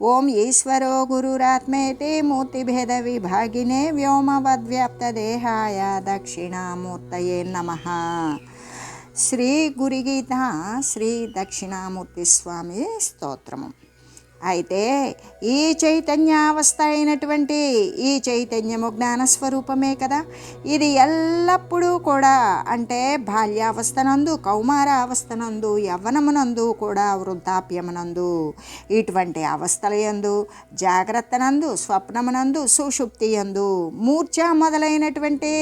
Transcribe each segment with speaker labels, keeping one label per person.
Speaker 1: ఓం ఈశ్వరో గురురాత్మేతి మూర్తిభేద విభాగినే వ్యోమవద్వ్యాప్తదేహాయ దక్షిణామూర్తయే నమ శ్రీ గురిగీత శ్రీ దక్షిణామూర్తి స్వామి స్తోత్రము అయితే ఈ చైతన్యావస్థ అయినటువంటి ఈ చైతన్యము జ్ఞానస్వరూపమే కదా. ఇది ఎల్లప్పుడూ కూడా అంటే బాల్యావస్థనందు కౌమారావస్థనందు యవ్వనమునందు కూడా వృద్ధాప్యమునందు ఇటువంటి అవస్థల యందు జాగ్రత్తనందు స్వప్నమునందు సుషుప్తి యందు మూర్ఛ మొదలైనటువంటి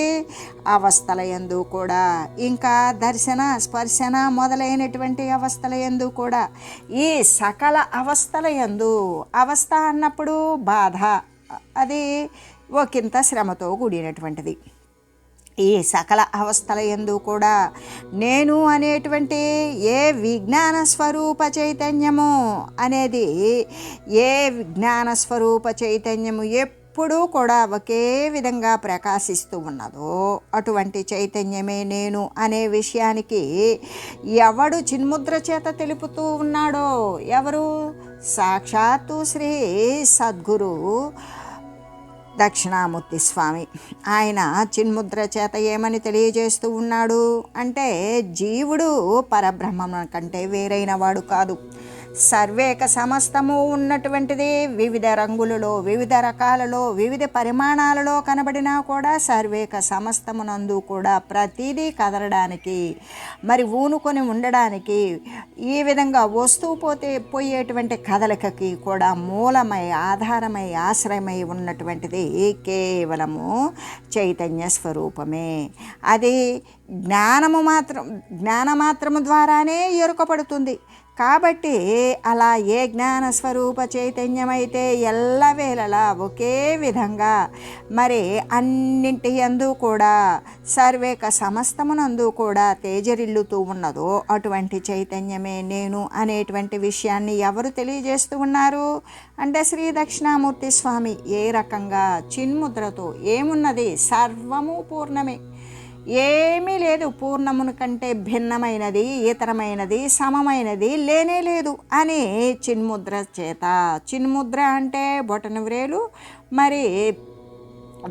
Speaker 1: అవస్థల యందు కూడా ఇంకా దర్శన స్పర్శన మొదలైనటువంటి అవస్థల యందు కూడా ఈ సకల అవస్థలయందు యందు అవస్థ అన్నప్పుడు బాధ అది ఒకంత శ్రమతో కూడినటువంటిది. ఈ సకల అవస్థల ఎందు కూడా నేను అనేటువంటి ఏ విజ్ఞాన స్వరూప చైతన్యము అనేది ఏ విజ్ఞాన స్వరూప చైతన్యము ఎప్పుడు కూడా ఒకే విధంగా ప్రకాశిస్తూ ఉన్నదో అటువంటి చైతన్యమే నేను అనే విషయానికి ఎవడు చిన్ముద్ర చేత తెలుపుతూ ఉన్నాడో ఎవరు? సాక్షాత్తు శ్రీ సద్గురు దక్షిణామూర్తి స్వామి. ఆయన చిన్ముద్ర చేత ఏమని తెలియజేస్తూ ఉన్నాడు? అంటే జీవుడు పరబ్రహ్మం కంటే వేరైన వాడు కాదు. సర్వేక సమస్తము ఉన్నటువంటిది వివిధ రంగులలో వివిధ రకాలలో వివిధ పరిమాణాలలో కనబడినా కూడా సర్వేక సమస్తమునందు కూడా ప్రతిదీ కదలడానికి మరి ఊనుకొని ఉండడానికి ఈ విధంగా వస్తూ పోతే పోయేటువంటి కదలికకి కూడా మూలమై ఆధారమై ఆశ్రయమై ఉన్నటువంటిది కేవలము చైతన్య స్వరూపమే. అది జ్ఞానము మాత్రం జ్ఞానమాత్రము ద్వారానే ఎరుకపడుతుంది కాబట్టి అలా ఏ జ్ఞాన స్వరూప చైతన్యమైతే ఎల్లవేళలా ఒకే విధంగా మరి అన్నింటి యందు కూడా సర్వేక సమస్తమునందు కూడా తేజరిల్లుతూ ఉన్నదో అటువంటి చైతన్యమే నేను అనేటువంటి విషయాన్ని ఎవరు తెలియజేస్తూ ఉన్నారు? అంటే శ్రీ దక్షిణామూర్తి స్వామి ఏ రకంగా చిన్ముద్రతో ఏమున్నది? సర్వము పూర్ణమే. ఏమీ లేదు. పూర్ణమును కంటే భిన్నమైనది ఇతరమైనది సమమైనది లేనే లేదు అని చిన్ముద్ర చేత. చిన్ముద్ర అంటే బొటన వ్రేలు మరి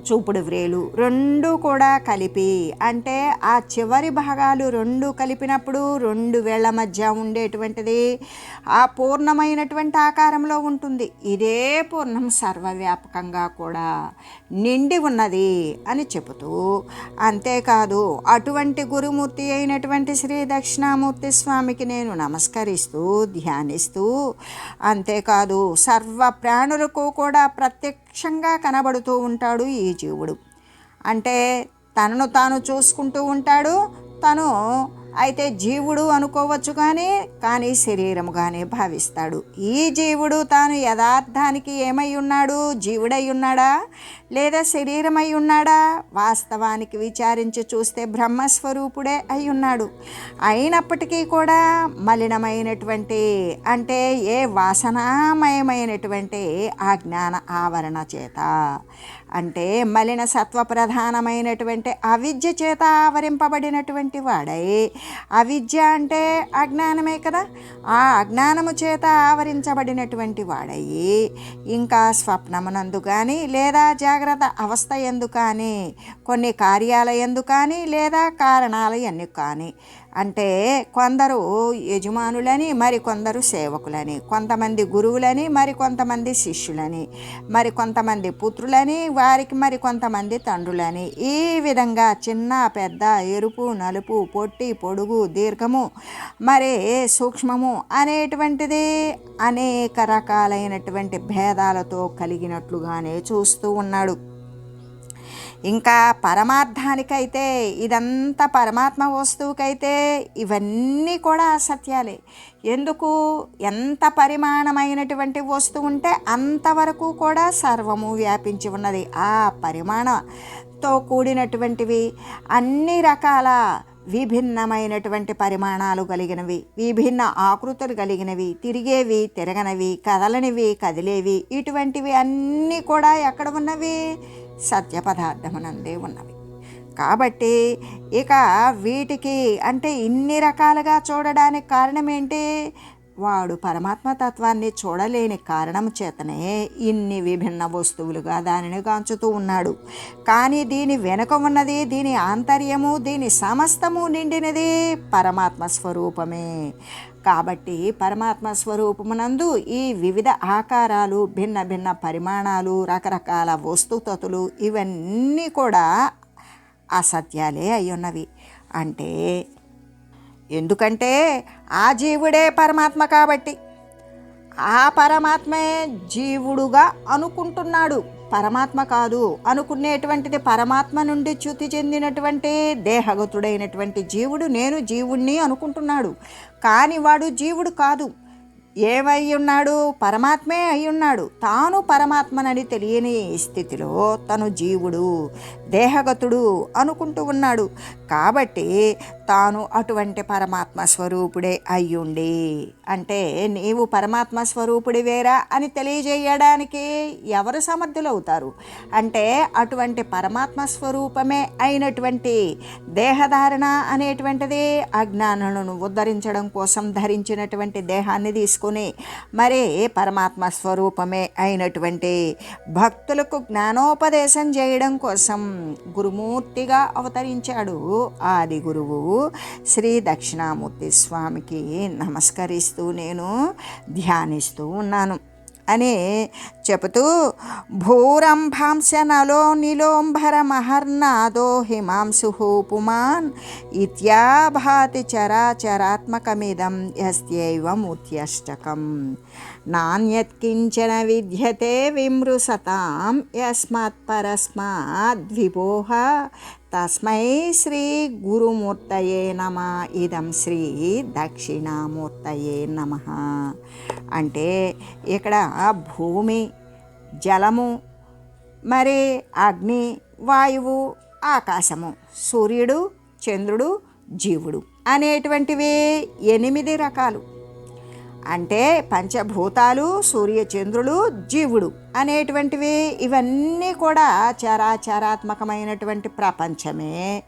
Speaker 1: చూపుడు వ్రేలు రెండు కూడా కలిపి అంటే ఆ చివరి భాగాలు రెండు కలిపినప్పుడు రెండు వేళ్ళ మధ్య ఉండేటువంటిది ఆ పూర్ణమైనటువంటి ఆకారంలో ఉంటుంది. ఇదే పూర్ణం సర్వవ్యాపకంగా కూడా నిండి ఉన్నది అని చెబుతూ అంతేకాదు అటువంటి గురుమూర్తి అయినటువంటి శ్రీ దక్షిణామూర్తి స్వామికి నేను నమస్కరిస్తూ ధ్యానిస్తూ అంతేకాదు సర్వ ప్రాణులకు కూడా ప్రత్యక్షంగా కనబడుతూ ఉంటాడు ఈ జీవుడు. అంటే తనను తాను చూసుకుంటూ ఉంటాడు. తను అయితే జీవుడు అనుకోవచ్చు కానీ కానీ శరీరముగానే భావిస్తాడు. ఈ జీవుడు తాను యథార్థానికి ఏమై ఉన్నాడు? జీవుడై ఉన్నాడా? లేదా శరీరమై ఉన్నాడా? వాస్తవానికి విచారించి చూస్తే బ్రహ్మస్వరూపుడే అయి ఉన్నాడు అయినప్పటికీ కూడా మలినమైనటువంటి అంటే ఏ వాసనామయమైనటువంటి ఆ జ్ఞాన ఆవరణ చేత అంటే మలిన సత్వ ప్రధానమైనటువంటి అవిద్య చేత ఆవరింపబడినటువంటి వాడై అవిద్య అంటే అజ్ఞానమే కదా? ఆ అజ్ఞానము చేత ఆవరించబడినటువంటి వాడయి ఇంకా స్వప్నమునందు కానీ లేదా జాగ్రత్త అవస్థ ఎందు కానీ కొన్ని కార్యాల ఎందు కానీ లేదా కారణాలయన్ని కానీ అంటే కొందరు యజమానులని మరి కొందరు సేవకులని కొంతమంది గురువులని మరి కొంతమంది శిష్యులని మరి కొంతమంది పుత్రులని వారికి మరి కొంతమంది తండ్రులని. ఈ విధంగా చిన్న పెద్ద ఎరుపు నలుపు పొట్టి పొడుగు దీర్ఘము మరి సూక్ష్మము అనేటువంటిది అనేక రకాలైనటువంటి భేదాలతో కలిగినట్లుగానే చూస్తూ ఉన్నాడు. ఇంకా పరమార్థానికైతే ఇదంతా పరమాత్మ వస్తువుకైతే ఇవన్నీ కూడా అసత్యాలే. ఎందుకు? ఎంత పరిమాణమైనటువంటి వస్తువు ఉంటే అంతవరకు కూడా సర్వము వ్యాపించి ఉన్నది. ఆ పరిమాణంతో కూడినటువంటివి అన్ని రకాల విభిన్నమైనటువంటి పరిమాణాలు కలిగినవి విభిన్న ఆకృతులు కలిగినవి తిరిగేవి తిరగనివి కదలనివి కదిలేవి ఇటువంటివి అన్నీ కూడా ఎక్కడ ఉన్నవి? సత్య పదార్థమునందే ఉన్నవి. కాబట్టి ఇక వీటికి అంటే ఇన్ని రకాలుగా చూడడానికి కారణం ఏంటి వాడు పరమాత్మ తత్వాన్ని చూడలేని కారణం చేతనే ఇన్ని విభిన్న వస్తువులుగా దానిని గాంచుతూ ఉన్నాడు. కానీ దీని వెనుక ఉన్నది దీని ఆంతర్యము దీని సమస్తము నిండినది పరమాత్మ స్వరూపమే. కాబట్టి పరమాత్మ స్వరూపమునందు ఈ వివిధ ఆకారాలు భిన్న భిన్న పరిమాణాలు రకరకాల వస్తుతతులు ఇవన్నీ కూడా అసత్యాలే అయ్యున్నవి. అంటే ఎందుకంటే ఆ జీవుడే పరమాత్మ కాబట్టి ఆ పరమాత్మే జీవుడుగా అనుకుంటున్నాడు. పరమాత్మ కాదు అనుకునేటువంటిది పరమాత్మ నుండి చ్యుతి చెందినటువంటి దేహగతుడైనటువంటి జీవుడు నేను జీవుణ్ణి అనుకుంటున్నాడు. కానీ వాడు జీవుడు కాదు. ఏమై ఉన్నాడు పరమాత్మే అయి ఉన్నాడు తాను పరమాత్మనని తెలియని స్థితిలో తను జీవుడు దేహగతుడు అనుకుంటూ ఉన్నాడు. కాబట్టి తాను అటువంటి పరమాత్మ స్వరూపుడే అయ్యుండి. అంటే నీవు పరమాత్మ స్వరూపుడి వేరా అని తెలియజేయడానికి ఎవరు సమర్థులవుతారు? అంటే అటువంటి పరమాత్మ స్వరూపమే అయినటువంటి దేహధారణ అనేటువంటిది అజ్ఞానులను ఉద్ధరించడం కోసం ధరించినటువంటి దేహాన్ని తీసుకుని మరి పరమాత్మ స్వరూపమే అయినటువంటి భక్తులకు జ్ఞానోపదేశం చేయడం కోసం గురుమూర్తిగా అవతరించాడు. ఆది గురువు శ్రీ దక్షిణామూర్తి స్వామికి నమస్కరిస్తూ నేను ధ్యానిస్తూ ఉన్నాను. అని చెబుతూ భూరంభాంశ నలో నిలోంభర మహర్నాదో హిమాంశు పుమాన్ ఇత్యాభాతి చరాచరాత్మకమిదం యస్యైవముత్యష్టకం నాణ్యత్కించన విద్యతే విమృసతాం యస్మాత్ పరస్మాద్విభోహ తస్మై శ్రీ గురుమూర్తయే నమ. ఇదం శ్రీ దక్షిణామూర్తయే నమ. అంటే ఇక్కడ భూమి జలము మరి అగ్ని వాయువు ఆకాశము సూర్యుడు చంద్రుడు జీవుడు అనేటువంటివి ఎనిమిది రకాలు. అంటే పంచభూతాలు సూర్యచంద్రులు జీవుడు అనేటువంటివి ఇవన్నీ కూడా చరాచరాత్మకమైనటువంటి ప్రపంచమే.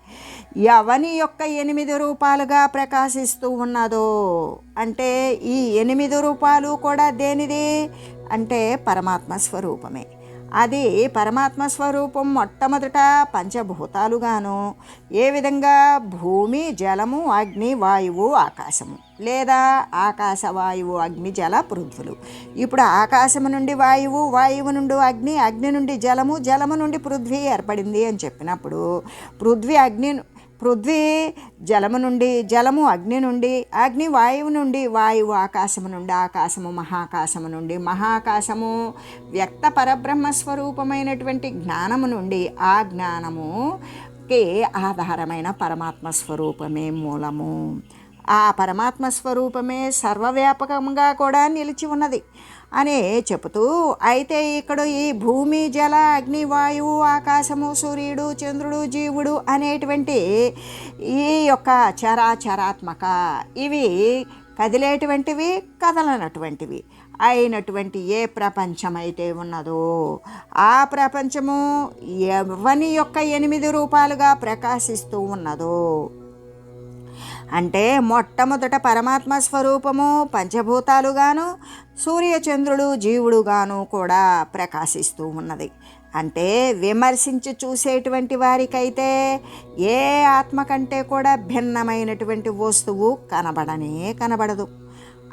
Speaker 1: ఎవని యొక్క ఎనిమిది రూపాలుగా ప్రకాశిస్తూ ఉన్నదో అంటే ఈ ఎనిమిది రూపాలు కూడా దేనిది? అంటే పరమాత్మ స్వరూపమే. అది పరమాత్మ స్వరూపం మొట్టమొదట పంచభూతాలుగాను ఏ విధంగా భూమి జలము అగ్ని వాయువు ఆకాశము లేదా ఆకాశ వాయువు అగ్ని జల పృథ్వులు ఇప్పుడు ఆకాశము నుండి వాయువు వాయువు నుండి అగ్ని అగ్ని నుండి జలము జలము నుండి పృథ్వీ ఏర్పడింది అని చెప్పినప్పుడు పృథ్వీ అగ్ని పృథ్వీ జలము నుండి జలము అగ్ని నుండి అగ్ని వాయువు నుండి వాయువు ఆకాశము నుండి ఆకాశము మహాకాశము నుండి మహాకాశము వ్యక్త పరబ్రహ్మ స్వరూపమైనటువంటి జ్ఞానము నుండి ఆ జ్ఞానముకి ఆధారమైన పరమాత్మ స్వరూపమే మూలము. ఆ పరమాత్మ స్వరూపమే సర్వవ్యాపకంగా కూడా నిలిచి ఉన్నది. అని చెబుతూ అయితే ఇక్కడ ఈ భూమి జల అగ్ని వాయువు ఆకాశము సూర్యుడు చంద్రుడు జీవుడు అనేటువంటి ఈ యొక్క చరాచరాత్మక ఇవి కదిలేటువంటివి కదలనటువంటివి అయినటువంటి ఏ ప్రపంచమైతే ఉన్నదో ఆ ప్రపంచము ఎవని యొక్క ఎనిమిది రూపాలుగా ప్రకాశిస్తూ ఉన్నదో అంటే మొట్టమొదట పరమాత్మ స్వరూపము పంచభూతాలుగాను సూర్యచంద్రుడు జీవుడుగాను కూడా ప్రకాశిస్తూ ఉన్నది. అంటే విమర్శించి చూసేటువంటి వారికైతే ఏ ఆత్మ కంటే కూడా భిన్నమైనటువంటి వస్తువు కనబడనే కనబడదు.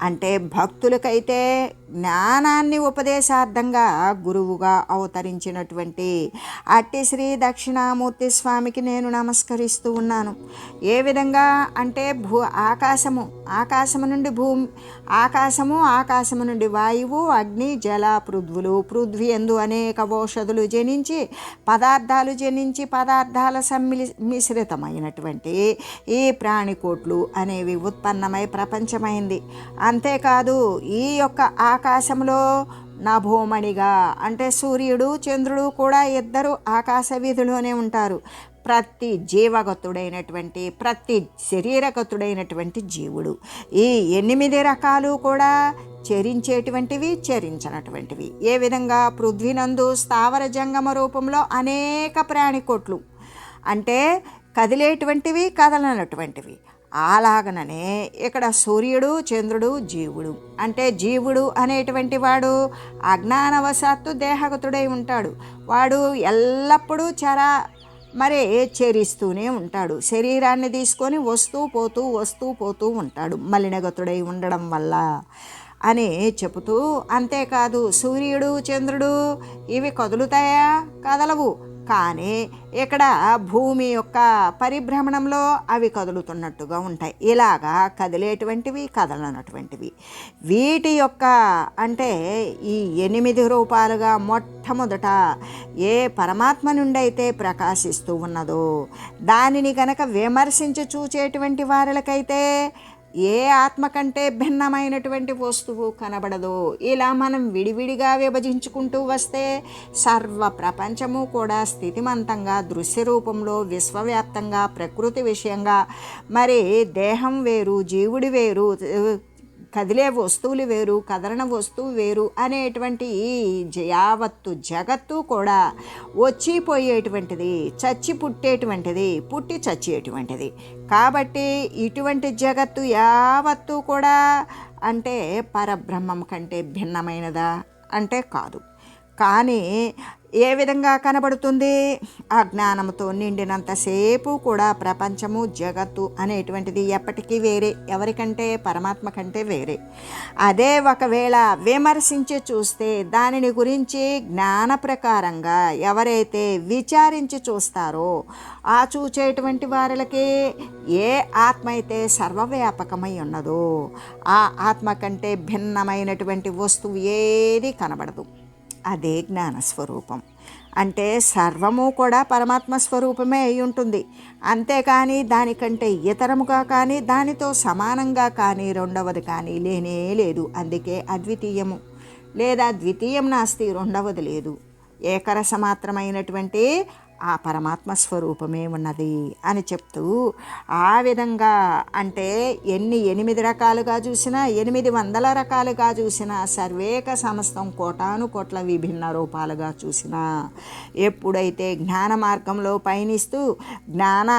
Speaker 1: అంటే భక్తులకైతే జ్ఞానాన్ని ఉపదేశార్థంగా గురువుగా అవతరించినటువంటి అట్టి శ్రీ దక్షిణామూర్తి స్వామికి నేను నమస్కరిస్తూ ఉన్నాను. ఏ విధంగా అంటే భూ ఆకాశము ఆకాశము నుండి భూమి ఆకాశము ఆకాశము నుండి వాయువు అగ్ని జల పృథ్వులు పృథ్వీ ఎందు అనేక ఔషధులు జనించి పదార్థాలు జనించి పదార్థాల సమ్మిలి మిశ్రితమైనటువంటి ఈ ప్రాణికోట్లు అనేవి ఉత్పన్నమై ప్రపంచమైంది. అంతేకాదు ఈ యొక్క ఆకాశంలో నభోమణిగా అంటే సూర్యుడు చంద్రుడు కూడా ఇద్దరు ఆకాశ వీధిలోనే ఉంటారు. ప్రతి జీవగతుడైనటువంటి ప్రతి శరీరగతుడైనటువంటి జీవుడు ఈ ఎనిమిది రకాలు కూడా చరించేటువంటివి చరించినటువంటివి. ఏ విధంగా? పృథ్వీనందు స్థావర జంగమ రూపంలో అనేక ప్రాణికోట్లు. అంటే కదిలేటువంటివి కదలనటువంటివి. అలాగననే ఇక్కడ సూర్యుడు చంద్రుడు జీవుడు. అంటే జీవుడు అనేటువంటి వాడు అజ్ఞానవశాత్తు దేహగతుడై ఉంటాడు. వాడు ఎల్లప్పుడూ చరా మరి చేరిస్తూనే ఉంటాడు. శరీరాన్ని తీసుకొని వస్తూ పోతూ వస్తూ పోతూ ఉంటాడు. మలినగతుడై ఉండడం వల్ల అని చెబుతూ అంతేకాదు సూర్యుడు చంద్రుడు ఇవి కదులుతాయా? కదలవు. కానీ ఇక్కడ భూమి యొక్క పరిభ్రమణంలో అవి కదులుతున్నట్టుగా ఉంటాయి. ఇలాగా కదిలేటువంటివి కదలనటువంటివి. వీటి యొక్క అంటే ఈ ఎనిమిది రూపాలుగా మొట్టమొదట ఏ పరమాత్మ నుండి అయితే ప్రకాశిస్తూ ఉన్నదో దానిని గనక విమర్శించి చూచేటువంటి వారికైతే ఏ ఆత్మ కంటే భిన్నమైనటువంటి వస్తువు కనబడదు ఇలా మనం విడివిడిగా విభజించుకుంటూ వస్తే సర్వ ప్రపంచము కూడా స్థితిమంతంగా దృశ్య రూపంలో విశ్వవ్యాప్తంగా ప్రకృతి విషయంగా మరి దేహం వేరు జీవుడి వేరు కదిలే వస్తువులు వేరు కదలన వస్తువు వేరు అనేటువంటి యావత్తు జగత్తు కూడా వచ్చిపోయేటువంటిది చచ్చి పుట్టేటువంటిది పుట్టి చచ్చేటువంటిది. కాబట్టి ఇటువంటి జగత్తు యావత్తు కూడా అంటే పరబ్రహ్మం కంటే భిన్నమైనదా? అంటే కాదు. కానీ ఏ విధంగా కనబడుతుంది? అజ్ఞానంతో నిండినంతసేపు కూడా ప్రపంచము జగత్తు అనేటువంటిది ఎప్పటికీ వేరే ఎవరికంటే పరమాత్మ కంటే వేరే. అదే ఒకవేళ విమర్శించి చూస్తే దానిని గురించి జ్ఞాన ప్రకారంగా ఎవరైతే విచారించి చూస్తారో ఆ చూచేటువంటి వారికి ఏ ఆత్మ అయితే సర్వవ్యాపకమై ఉన్నదో ఆ ఆత్మ కంటే భిన్నమైనటువంటి వస్తువు ఏది కనబడదు. అదే జ్ఞానస్వరూపం. అంటే సర్వము కూడా పరమాత్మ స్వరూపమే అయి ఉంటుంది. అంతేకాని దానికంటే ఇతరముగా కానీ దానితో సమానంగా కానీ రెండవది కానీ లేనే లేదు. అందుకే అద్వితీయము. లేదా ద్వితీయం నాస్తి రెండవది లేదు. ఏకరసమాత్రమైనటువంటి ఆ పరమాత్మ స్వరూపమే ఉన్నది అని చెప్తూ ఆ విధంగా అంటే ఎన్ని ఎనిమిది రకాలుగా చూసినా ఎనిమిది వందల రకాలుగా చూసినా సర్వేక సమస్తం కోటాను కోట్ల విభిన్న రూపాలుగా చూసినా ఎప్పుడైతే జ్ఞాన మార్గంలో పయనిస్తూ జ్ఞాన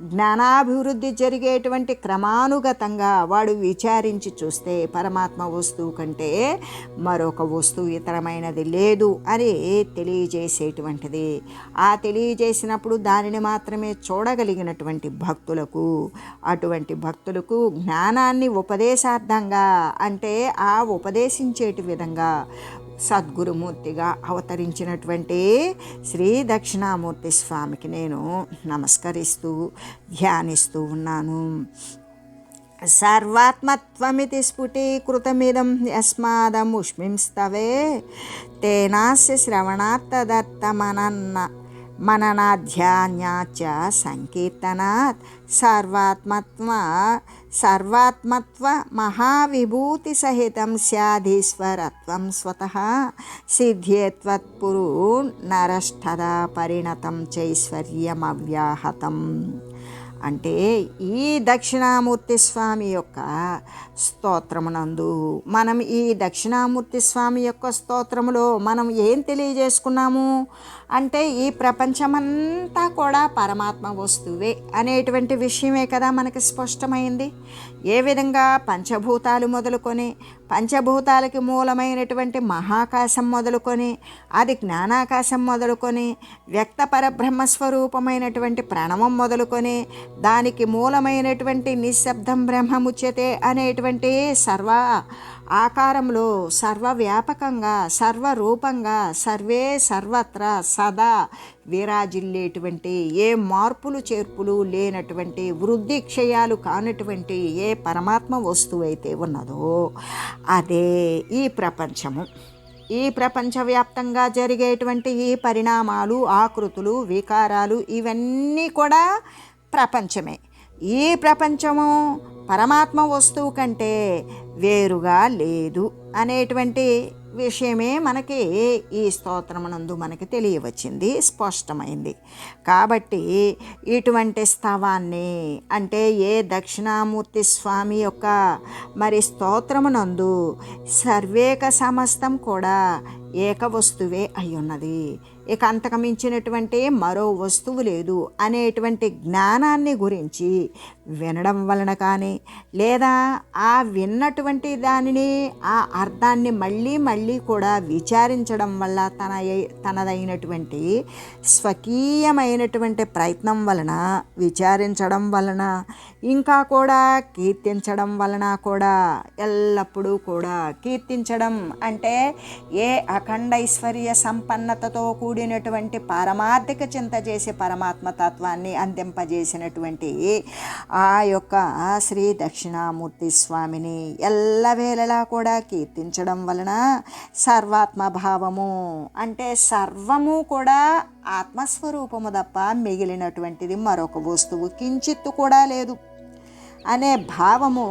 Speaker 1: జ్ఞానాభివృద్ధి జరిగేటువంటి క్రమానుగతంగా వాడు విచారించి చూస్తే పరమాత్మ వస్తువు కంటే మరొక వస్తువు ఇతరమైనది లేదు అని తెలియజేసేటువంటిది. ఆ తెలియజేసినప్పుడు దానిని మాత్రమే చూడగలిగినటువంటి భక్తులకు అటువంటి భక్తులకు జ్ఞానాన్ని ఉపదేశార్థంగా అంటే ఆ ఉపదేశించేటి విధంగా సద్గురుమూర్తిగా అవతరించినటువంటి శ్రీ దక్షిణామూర్తి స్వామికి నేను నమస్కరిస్తూ ధ్యానిస్తూ ఉన్నాను. సర్వాత్మత్వమితి స్ఫుటీకృతమిదం యస్మాదముష్మింస్తవే తేనాస్య శ్రవణాత్తదత్తమనన్న मननाध्या सङ्कीर्तनात् सर्वात्मत्वा सर्वात्मत्व महाविभूतिसहितं स्याधीश्वरत्वं स्वतः सिद्ध्ये त्वत्पुरू नरष्ठदा परिणतं चैश्वर्यमव्याहतम्। అంటే ఈ దక్షిణామూర్తి స్వామి యొక్క స్తోత్రమునందు మనం ఈ దక్షిణామూర్తి స్వామి యొక్క స్తోత్రములో మనం ఏం తెలియజేసుకున్నాము? అంటే ఈ ప్రపంచమంతా కూడా పరమాత్మ వస్తువే అనేటువంటి విషయమే కదా మనకి స్పష్టమైంది. ఏ విధంగా పంచభూతాలు మొదలుకొని పంచభూతాలకి మూలమైనటువంటి మహాకాశం మొదలుకొని అది జ్ఞానాకాశం మొదలుకొని వ్యక్త పరబ్రహ్మస్వరూపమైనటువంటి ప్రణవం మొదలుకొని దానికి మూలమైనటువంటి నిశ్శబ్దం బ్రహ్మముచ్యతే అనేటువంటి సర్వ ఆకారంలో సర్వవ్యాపకంగా సర్వరూపంగా సర్వే సర్వత్రా సదా విరాజిల్లేటువంటి ఏ మార్పులు చేర్పులు లేనటువంటి వృద్ధి క్షయాలు కానటువంటి ఏ పరమాత్మ వస్తువు అయితే ఉన్నదో అదే ఈ ప్రపంచము. ఈ ప్రపంచవ్యాప్తంగా జరిగేటువంటి ఈ పరిణామాలు ఆకృతులు వికారాలు ఇవన్నీ కూడా ప్రపంచమే. ఈ ప్రపంచము పరమాత్మ వస్తువు కంటే వేరుగా లేదు అనేటువంటి విషయమే మనకి ఈ స్తోత్రమునందు మనకి తెలియవచ్చింది స్పష్టమైంది. కాబట్టి ఇటువంటి స్తవాన్ని అంటే ఏ దక్షిణామూర్తి స్వామి యొక్క మరి స్తోత్రమునందు సర్వేక సమస్తం కూడా ఏక వస్తువే అయ్యున్నది. ఇక అంతకమించినటువంటి మరో వస్తువు లేదు అనేటువంటి జ్ఞానాన్ని గురించి వినడం వలన కానీ లేదా ఆ విన్నటువంటి దానిని ఆ అర్థాన్ని మళ్ళీ మళ్ళీ కూడా విచారించడం వల్ల తన తనదైనటువంటి స్వకీయమైనటువంటి ప్రయత్నం వలన విచారించడం వలన ఇంకా కూడా కీర్తించడం వలన కూడా ఎల్లప్పుడూ కూడా కీర్తించడం అంటే ఏ అఖండైశ్వర్య సంపన్నతతో కూడినటువంటి పారమార్థిక చింత చేసే పరమాత్మ తత్వాన్ని అందింపజేసినటువంటి ఆ యొక్క శ్రీ దక్షిణామూర్తి స్వామిని ఎల్లవేళలా కూడా కీర్తించడం వలన సర్వాత్మ భావము అంటే సర్వము కూడా ఆత్మస్వరూపము తప్ప మిగిలినటువంటిది మరొక వస్తువు కించిత్తు కూడా లేదు. అనే భావము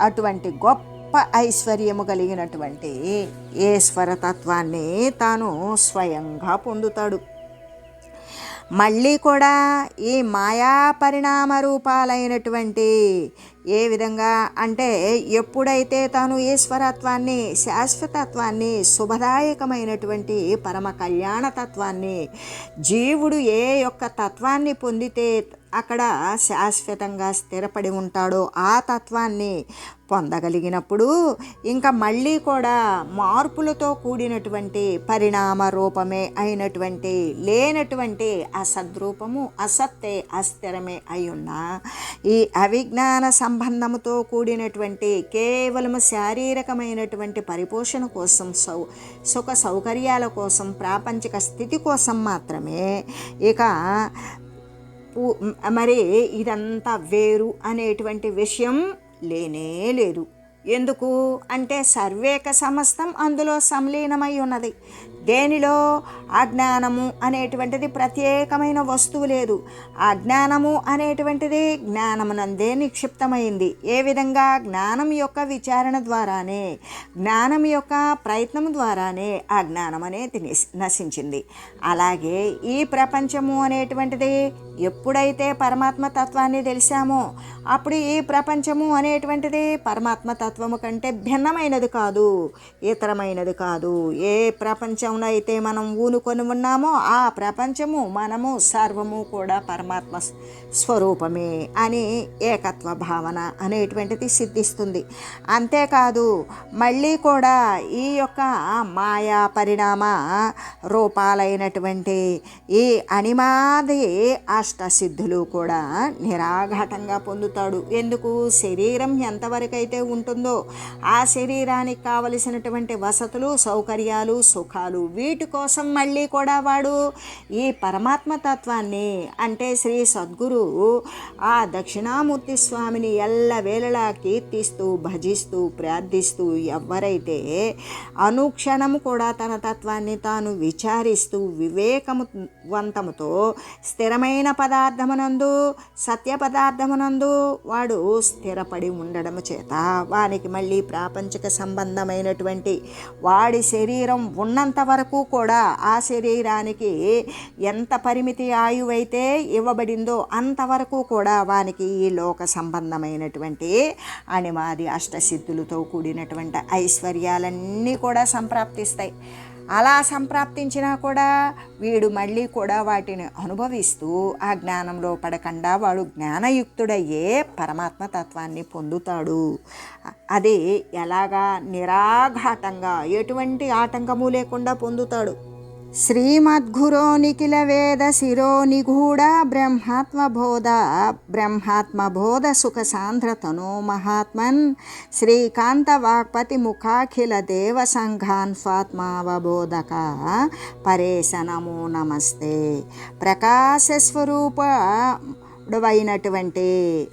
Speaker 1: అటువంటి గొప్ప ఐశ్వర్యము కలిగినటువంటి ఈశ్వరతత్వాన్ని తాను స్వయంగా పొందుతాడు. మళ్ళీ కూడా ఈ మాయా పరిణామ రూపాలైనటువంటి ఏ విధంగా అంటే ఎప్పుడైతే తాను ఈశ్వరత్వాన్ని శాశ్వతత్వాన్ని శుభదాయకమైనటువంటి పరమ కళ్యాణతత్వాన్ని జీవుడు ఏ యొక్క తత్వాన్ని పొందితే అక్కడ శాశ్వతంగా స్థిరపడి ఉంటాడో ఆ తత్వాన్ని పొందగలిగినప్పుడు ఇంకా మళ్ళీ కూడా మార్పులతో కూడినటువంటి పరిణామ రూపమే అయినటువంటి లేనటువంటి అసద్రూపము అసత్తే అస్థిరమే అయి ఉన్న ఈ అవిజ్ఞాన సంబంధముతో కూడినటువంటి కేవలము శారీరకమైనటువంటి పరిపోషణ కోసం సౌ సుఖ సౌకర్యాల కోసం ప్రాపంచిక స్థితి కోసం మాత్రమే ఇక మరి ఇదంతా వేరు అనేటువంటి విషయం లేనే లేదు. ఎందుకు? అంటే సర్వేక సమస్తం అందులో సంలీనమై ఉన్నది. దేనిలో? అజ్ఞానము అనేటువంటిది ప్రత్యేకమైన వస్తువు లేదు. అజ్ఞానము అనేటువంటిది జ్ఞానమునందే నిక్షిప్తమైంది. ఏ విధంగా? జ్ఞానం యొక్క విచారణ ద్వారానే జ్ఞానం యొక్క ప్రయత్నం ద్వారానే ఆ జ్ఞానం అనేది నశించింది. అలాగే ఈ ప్రపంచము అనేటువంటిది ఎప్పుడైతే పరమాత్మ తత్వాన్ని తెలిసామో అప్పుడు ఈ ప్రపంచము అనేటువంటిది పరమాత్మ తత్వము కంటే భిన్నమైనది కాదు ఇతరమైనది కాదు. ఏ ప్రపంచం ప్రపంచంలో అయితే మనం ఊనుకొని ఉన్నామో ఆ ప్రపంచము మనము సర్వము కూడా పరమాత్మ స్వరూపమే అని ఏకత్వ భావన అనేటువంటిది సిద్ధిస్తుంది. అంతేకాదు మళ్ళీ కూడా ఈ యొక్క మాయా పరిణామ రూపాలైనటువంటి ఈ అనిమాది అష్టసిద్ధులు కూడా నిరాఘాటంగా పొందుతాడు. ఎందుకు? శరీరం ఎంతవరకైతే ఉంటుందో ఆ శరీరానికి కావలసినటువంటి వసతులు సౌకర్యాలు సుఖాలు వీటి కోసం మళ్ళీ కూడా వాడు ఈ పరమాత్మ తత్వాన్ని అంటే శ్రీ సద్గురు ఆ దక్షిణామూర్తి స్వామిని ఎల్లవేళలా కీర్తిస్తూ భజిస్తూ ప్రార్థిస్తూ ఎవరైతే అనుక్షణం కూడా తన తత్వాన్ని తాను విచారిస్తూ వివేకమువంతముతో స్థిరమైన పదార్థమునందు సత్య పదార్థమునందు వాడు స్థిరపడి ఉండడం చేత వానికి మళ్ళీ ప్రాపంచిక సంబంధమైనటువంటి వాడి శరీరం ఉన్నంత వరకు కూడా ఆ శరీరానికి ఎంత పరిమితి ఆయువైతే ఇవ్వబడిందో అంతవరకు కూడా వానికి ఈ లోక సంబంధమైనటువంటి అణిమాది అష్టసిద్ధులతో కూడినటువంటి ఐశ్వర్యాలన్నీ కూడా సంప్రాప్తిస్తాయి. అలా సంప్రాప్తించినా కూడా వీడు మళ్ళీ కూడా వాటిని అనుభవిస్తూ ఆ జ్ఞానంలో పడకుండా వాడు జ్ఞానయుక్తుడయ్యే పరమాత్మ తత్వాన్ని పొందుతాడు. అది ఎలాగా నిరాఘాటంగా ఎటువంటి ఆటంకము లేకుండా పొందుతాడు. శ్రీమద్గురో నిఖిల వేద శిరో నిగూఢ బ్రహ్మాత్మబోధ బ్రహ్మాత్మబోధ సుఖ సాంద్రతనో మహాత్మన్. శ్రీకాంత వాక్పతి ముఖాఖిల దేవ సంఘాన్ స్వాత్మావబోధక పరేశ నమో నమస్తే. ప్రకాశ స్వరూప స్వరూపుడవైనటువంటి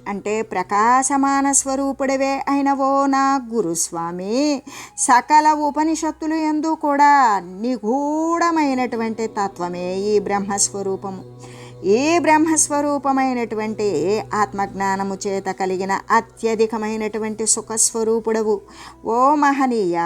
Speaker 1: అంటే ప్రకాశమాన స్వరూపుడవే అయిన ఓ నా గురుస్వామి సకల ఉపనిషత్తులు ఎందు కూడా నిగూఢమైనటువంటి తత్వమే ఈ బ్రహ్మస్వరూపము. ఈ బ్రహ్మస్వరూపమైనటువంటి ఆత్మజ్ఞానము చేత కలిగిన అత్యధికమైనటువంటి సుఖస్వరూపుడవు. ఓ మహనీయ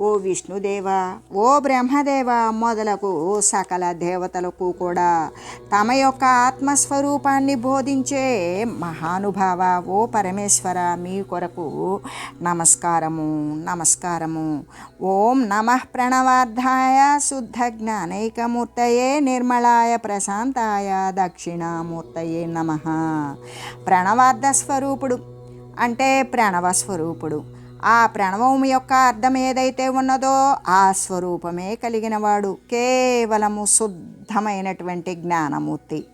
Speaker 1: ఓ విష్ణుదేవ ఓ బ్రహ్మదేవ మొదలకు సకల దేవతలకు కూడా తమ యొక్క ఆత్మస్వరూపాన్ని బోధించే మహానుభావ ఓ పరమేశ్వర మీ కొరకు నమస్కారము నమస్కారము. ఓం నమ ప్రణవార్థాయ శుద్ధ జ్ఞానైకమూర్తయే నిర్మలాయ ప్రశాంతాయ దక్షిణామూర్తయే నమ. ప్రణవార్థ స్వరూపుడు అంటే ప్రణవ స్వరూపుడు. ఆ ప్రణవం యొక్క అర్థం ఏదైతే ఉన్నదో ఆ స్వరూపమే కలిగినవాడు. కేవలము శుద్ధమైనటువంటి జ్ఞానమూర్తి.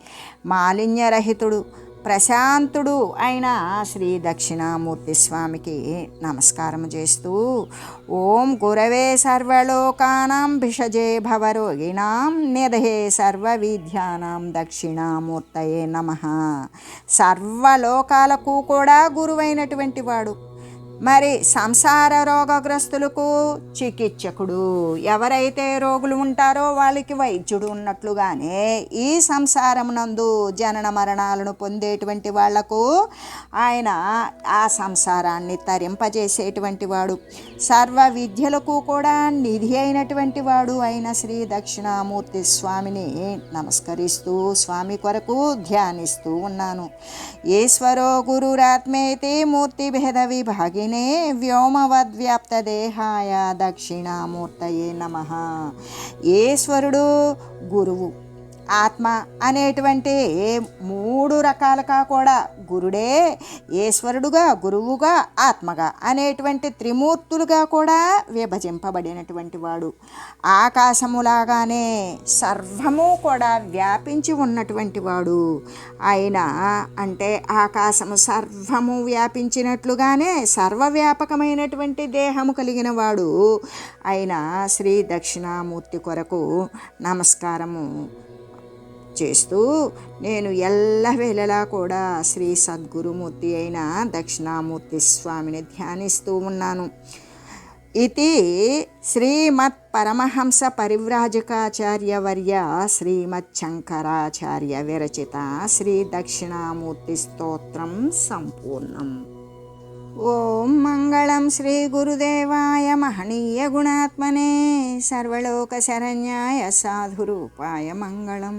Speaker 1: మాలిన్యరహితుడు ప్రశాంతుడు అయిన శ్రీ దక్షిణామూర్తి స్వామికి నమస్కారం చేస్తూ ఓం గురవే సర్వలోకానాం భిషజే భవరోగిణాం నిధే సర్వవిద్యానాం దక్షిణామూర్తయే నమ. సర్వలోకాలకు కూడా గురువైనటువంటి వాడు. మరి సంసార రోగగ్రస్తులకు చికిత్సకుడు ఎవరైతే రోగులు ఉంటారో వాళ్ళకి వైద్యుడు ఉన్నట్లుగానే ఈ సంసారం నందు జనన మరణాలను పొందేటువంటి వాళ్ళకు ఆయన ఆ సంసారాన్ని తరింపజేసేటువంటి వాడు. సర్వ విద్యలకు కూడా నిధి అయినటువంటి వాడు అయిన శ్రీ దక్షిణామూర్తి స్వామిని నమస్కరిస్తూ స్వామి కొరకు ధ్యానిస్తూ ఉన్నాను. ఈశ్వరో గురురాత్మేతి మూర్తి భేద విభాగిని వ్యోమవద్వ్యాప్త దేహాయ దక్షిణామూర్తయే నమ ఈశ్వరుడు గురువు ఆత్మ అనేటువంటి మూడు రకాలుగా కూడా గురుడే ఈశ్వరుడుగా గురువుగా ఆత్మగా అనేటువంటి త్రిమూర్తులుగా కూడా విభజింపబడినటువంటి వాడు. ఆకాశములాగానే సర్వము కూడా వ్యాపించి ఉన్నటువంటి వాడు. ఆయన అంటే ఆకాశము సర్వము వ్యాపించినట్లుగానే సర్వవ్యాపకమైనటువంటి దేహము కలిగిన వాడు. ఆయన శ్రీ దక్షిణామూర్తి కొరకు నమస్కారము. చేస్తూ నేను ఎల్లవేళలా కూడా శ్రీ సద్గురుమూర్తి అయిన దక్షిణామూర్తి స్వామిని ధ్యానిస్తూ ఉన్నాను. ఇది శ్రీమత్ పరమహంస పరివ్రాజకాచార్యవర్య శ్రీమత్ శంకరాచార్య విరచిత శ్రీ దక్షిణామూర్తి స్తోత్రం సంపూర్ణం. ఓం మంగళం శ్రీ గురుదేవాయ మహనీయ గుణాత్మనే సర్వలోకశరణ్యాయ సాధురూపాయ మంగళం.